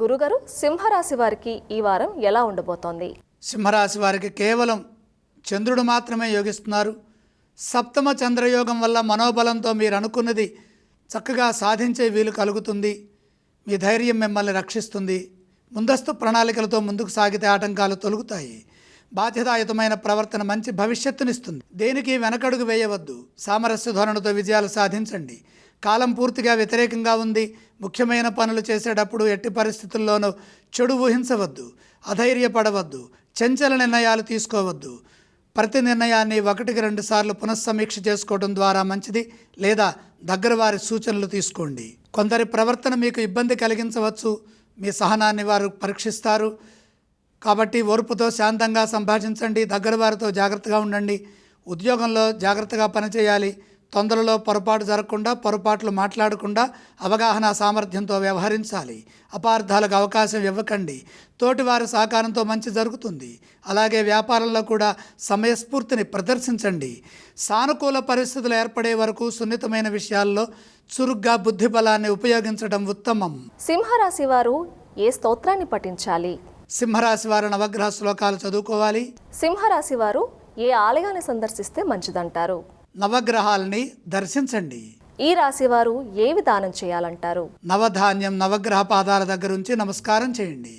గురుగారు సింహరాశి వారికి ఈ వారం ఎలా ఉండబోతోంది? సింహరాశి వారికి కేవలం చంద్రుడు మాత్రమే యోగిస్తున్నారు. సప్తమ చంద్రయోగం వల్ల మనోబలంతో మీరు అనుకున్నది చక్కగా సాధించే వీలు కలుగుతుంది. మీ ధైర్యం మిమ్మల్ని రక్షిస్తుంది. ముందస్తు ప్రణాళికలతో ముందుకు సాగితే ఆటంకాలు తొలుగుతాయి. బాధ్యతాయుతమైన ప్రవర్తన మంచి భవిష్యత్తునిస్తుంది. దేనికి వెనకడుగు వేయవద్దు. సామరస్య ధోరణితో విజయాలు సాధించండి. కాలం పూర్తిగా వ్యతిరేకంగా ఉంది. ముఖ్యమైన పనులు చేసేటప్పుడు ఎట్టి పరిస్థితుల్లోనూ చెడు ఊహించవద్దు అధైర్యపడవద్దు చంచల నిర్ణయాలు తీసుకోవద్దు. ప్రతి నిర్ణయాన్ని ఒకటికి రెండు సార్లు పునఃసమీక్ష చేసుకోవడం ద్వారా మంచిది లేదా దగ్గర వారి సూచనలు తీసుకోండి. కొందరి ప్రవర్తన మీకు ఇబ్బంది కలిగించవచ్చు మీ సహనాన్ని వారు పరీక్షిస్తారు. కాబట్టి ఓర్పుతో శాంతంగా సంభాషించండి దగ్గర వారితో జాగ్రత్తగా ఉండండి ఉద్యోగంలో జాగ్రత్తగా పనిచేయాలి తొందరలో పొరపాటు జరగకుండా పొరపాట్లు మాట్లాడకుండా అవగాహన సామర్థ్యంతో వ్యవహరించాలి. అపార్థాలకు అవకాశం ఇవ్వకండి. తోటివారి సహకారంతో మంచి జరుగుతుంది. అలాగే వ్యాపారంలో కూడా సమయస్ఫూర్తిని ప్రదర్శించండి. సానుకూల పరిస్థితులు ఏర్పడే వరకు సున్నితమైన విషయాల్లో చురుగ్గా బుద్ధి బలాన్ని ఉపయోగించడం ఉత్తమం. సింహరాశి వారు ఏ స్తోత్రాన్ని పఠించాలి? సింహరాశి వారు నవగ్రహ శ్లోకాలు చదువుకోవాలి. సింహరాశి వారు ఏ ఆలయాన్ని సందర్శిస్తే మంచిదంటారు? నవగ్రహాలని దర్శించండి. ఈ రాశి వారు ఏ విధానం చేయాలంటారు? నవధాన్యం నవగ్రహ పాదాల దగ్గర ఉంచి నమస్కారం చేయండి.